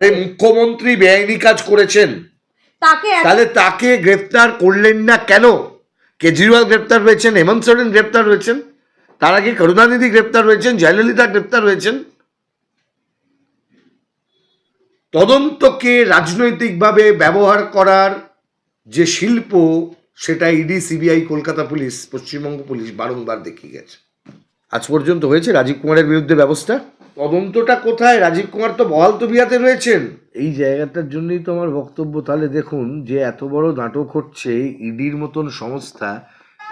মুখ্যমন্ত্রী বেআইনি কাজ করেছেন। তাকে তাহলে তাকে গ্রেফতার করলেন না কেন? কেজরিওয়াল গ্রেপ্তার হয়েছেন হেমন্ত সোরেন গ্রেপ্তার হয়েছেন তার আগে করুণানিধি গ্রেপ্তার হয়েছেন জয়ললিতা গ্রেপ্তার হয়েছেন। তদন্তকে রাজনৈতিকভাবে ব্যবহার করার যে শিল্প সেটা ED CBI Kolkata police Paschimbanga police বারংবার দেখিয়ে গেছে। আজ পর্যন্ত হয়েছে রাজীব কুমারের বিরুদ্ধে ব্যবস্থা? তদন্তটা কোথায়? রাজীব কুমার তো বহাল তবিয়াতে রয়েছেন। এই জায়গাটার জন্যই তো আমার বক্তব্য। তাহলে দেখুন, যে এত বড় নাটক হচ্ছে ইডির মতন সংস্থা,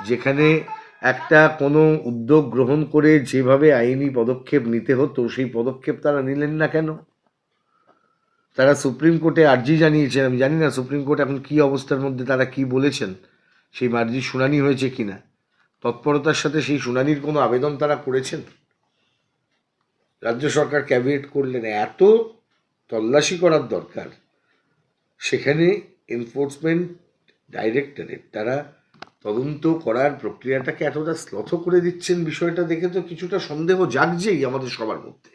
যেখানে একটা কোনো উদ্যোগ গ্রহণ করে যেভাবে আইনি পদক্ষেপ নিতে হতো, সেই পদক্ষেপ তারা নিলেন না কেন? তারা সুপ্রিম কোর্টে আর্জি জানিয়েছেন। আমি জানি না সুপ্রিম কোর্ট এখন কী অবস্থার মধ্যে তারা কি বলেছেন, সেই আর্জি শুনানি হয়েছে কিনা। তৎপরতার সাথে সেই শুনানির কোনো আবেদন তারা করেছেন? রাজ্য সরকার ক্যাবিনেট করলেন, এত তল্লাশি করার দরকার। সেখানে এনফোর্সমেন্ট ডাইরেক্টরেট তারা তদন্ত করার প্রক্রিয়াটাকে এতটা শ্লথ করে দিচ্ছেন বিষয়টা দেখে তো কিছুটা সন্দেহ জাগছেই আমাদের সবার মধ্যে।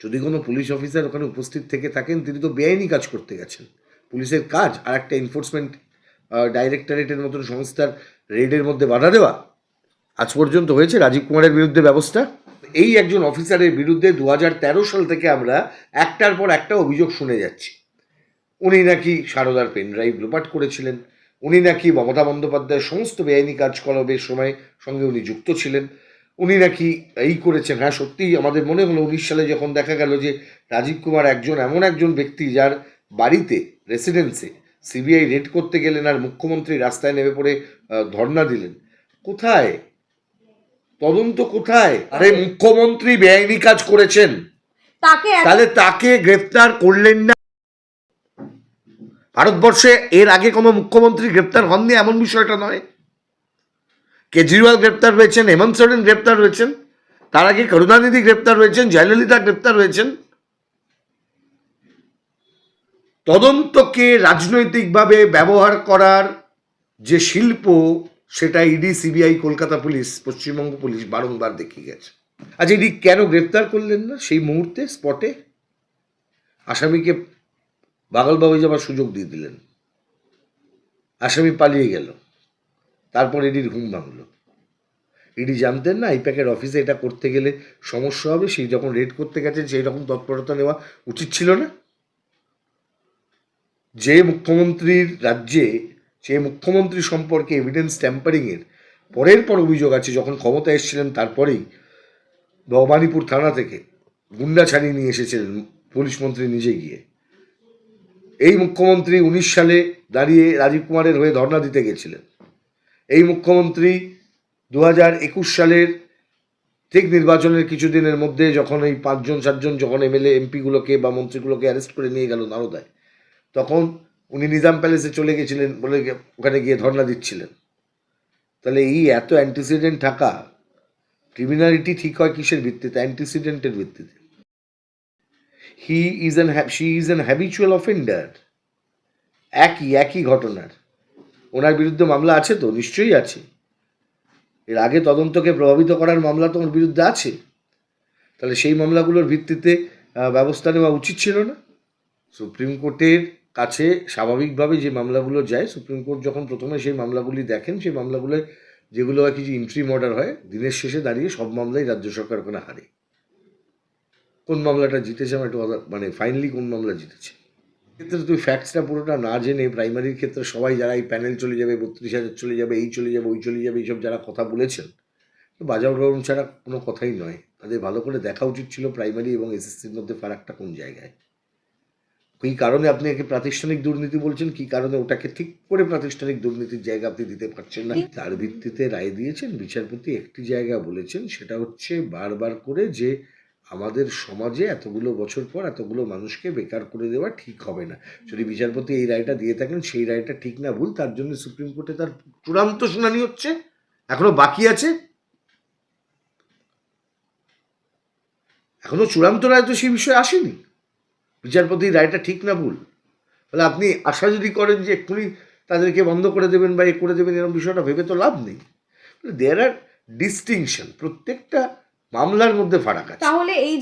যদি কোনো পুলিশ অফিসার ওখানে উপস্থিত থেকে থাকেন, তিনি তো বেআইনি কাজ করতে গেছেন। পুলিশের কাজ আর একটা এনফোর্সমেন্ট ডাইরেক্টরেটের মতন সংস্থার রেডের মধ্যে বাধা দেওয়া, আজ পর্যন্ত হয়েছে? রাজীব কুমারের বিরুদ্ধে ব্যবস্থা? এই একজন অফিসারের বিরুদ্ধে দু হাজার তেরো সাল থেকে আমরা একটার পর একটা অভিযোগ শুনে যাচ্ছি। উনি নাকি সারদার পেন ড্রাইভ লোপাট করেছিলেন। উনি নাকি মমতা বন্দ্যোপাধ্যায়ের সমস্ত বেআইনি কাজকলাপের সময় সঙ্গে উনি যুক্ত ছিলেন। উনি নাকি এই করেছেন। হ্যাঁ সত্যিই আমাদের মনে হলো উনিশ সালে যখন দেখা গেল যে রাজীব কুমার একজন এমন একজন ব্যক্তি যার বাড়িতে রেসিডেন্সে সিবিআই রেড করতে গেলেন আর মুখ্যমন্ত্রী রাস্তায় নেমে পড়ে ধর্ণা দিলেন। কোথায় তদন্ত কোথায়? আরে মুখ্যমন্ত্রী বেআইনি কাজ করেছেন। তাকে তাহলে তাকে গ্রেফতার করলেন না। ভারতবর্ষে এর আগে কোনো মুখ্যমন্ত্রী গ্রেপ্তার হননি এমন বিষয়টা নয়। কেজরিওয়াল গ্রেপ্তার হয়েছেন হেমন্ত সোরেন গ্রেপ্তার হয়েছেন তার আগে করুণানিধি গ্রেপ্তার হয়েছেন জয়ললিতা গ্রেপ্তার হয়েছেন। তদন্তকে রাজনৈতিকভাবে ব্যবহার করার যে শিল্প সেটা ED, CBI, Kolkata police, Paschimbanga police বারংবার দেখিয়ে গেছে। আচ্ছা ইডি কেন গ্রেপ্তার করলেন না? সেই মুহূর্তে, স্পটে আসামিকে বাগলবাবু যাবার সুযোগ দিয়ে দিলেন। আসামি পালিয়ে গেল। তারপর ইডির ঘুম ভাঙল। ইডি জানতেন না, আইপ্যাকের অফিসে এটা করতে গেলে সমস্যা হবে সেই যখন রেড করতে গেছেন সেই রকম তৎপরতা নেওয়া উচিত ছিল না? যে মুখ্যমন্ত্রীর রাজ্যে যে মুখ্যমন্ত্রী সম্পর্কে এভিডেন্স ট্যাম্পারিংয়ের পরের পর অভিযোগ আছে, যখন ক্ষমতা এসেছিলেন তারপরেই ভবানীপুর থানা থেকে গুন্ডা ছাড়িয়ে নিয়ে এসেছিলেন পুলিশ মন্ত্রী নিজে গিয়ে। এই মুখ্যমন্ত্রী উনিশ সালে দাঁড়িয়ে রাজীব কুমারের হয়ে ধর্ণা দিতে গেছিলেন। এই মুখ্যমন্ত্রী দু একুশ সালের ঠিক নির্বাচনের কিছুদিনের মধ্যে যখন এই পাঁচজন, সাতজন যখন এমএলএ, এমপিগুলোকে বা মন্ত্রীগুলোকে অ্যারেস্ট করে নিয়ে গেল নারদায়, তখন উনি নিজাম প্যালেসে চলে গেছিলেন বলে ওখানে গিয়ে ধর্ণা দিচ্ছিলেন। তাহলে এই এত অ্যান্টিসিডেন্ট থাকা ক্রিমিনালিটি ঠিক হয় কিসের ভিত্তিতে? অ্যান্টিসিডেন্টের ভিত্তিতে। He is an she is an habitual offender একই একই ঘটনার। ওনার বিরুদ্ধে মামলা আছে তো? নিশ্চয়ই আছে। এর আগে তদন্তকে প্রভাবিত করার মামলা তো ওর বিরুদ্ধে আছে। তাহলে সেই মামলাগুলোর ভিত্তিতে ব্যবস্থা নেওয়া উচিত ছিল না? সুপ্রিম কোর্টের কাছে স্বাভাবিকভাবে যে মামলাগুলো যায়, সুপ্রিম কোর্ট যখন প্রথমে সেই মামলাগুলি দেখেন, সেই মামলাগুলো যেগুলো আর কি যে ইন্ট্রিম অর্ডার হয়, দিনের শেষে দাঁড়িয়ে সব মামলাই রাজ্য সরকার ওখানে হারে। কোন মামলাটা জিতেছে আমার একটু মানে ফাইনালি কোন মামলা জিতেছে? ক্ষেত্রে তুই ফ্যাক্টসটা পুরোটা না জেনে প্রাইমারির ক্ষেত্রে সবাই যারা এই প্যানেল চলে যাবে, বত্রিশ হাজার চলে যাবে, এই চলে যাবে, ওই চলে যাবে, এইসব যারা কথা বলেছেন বাজার গরম ছাড়া কোনো কথাই নয়। তাদের ভালো করে দেখা উচিত ছিল প্রাইমারি এবং এসএসসির মধ্যে ফারাকটা কোন জায়গায়। কী কারণে আপনি একে প্রাতিষ্ঠানিক দুর্নীতি বলছেন? কী কারণে ওটাকে ঠিক করে প্রাতিষ্ঠানিক দুর্নীতির জায়গা আপনি দিতে পারছেন না? তার ভিত্তিতে রায় দিয়েছেন বিচারপতি একটি জায়গা বলেছেন সেটা হচ্ছে বারবার করে যে আমাদের সমাজে এতগুলো বছর পর এতগুলো মানুষকে বেকার করে দেওয়া ঠিক হবে না। যদি বিচারপতি এই রায়টা দিয়ে থাকেন সেই রায়টা ঠিক না ভুল তার জন্য সুপ্রিম কোর্টে তার চূড়ান্ত শুনানি হচ্ছে এখনও বাকি আছে। এখনও চূড়ান্ত রায় তো সেই বিষয়ে আসেনি। বিচারপতি রায়টা ঠিক না ভুল? তাহলে আপনি আশা যদি করেন যে এক্ষুনি তাদেরকে বন্ধ করে দেবেন বা এ করে দেবেন, এরকম বিষয়টা ভেবে তো লাভ নেই। দেয়ার আর ডিস্টিংশন প্রত্যেকটা মামলার মধ্যে ফারাক আছে। তাহলে এই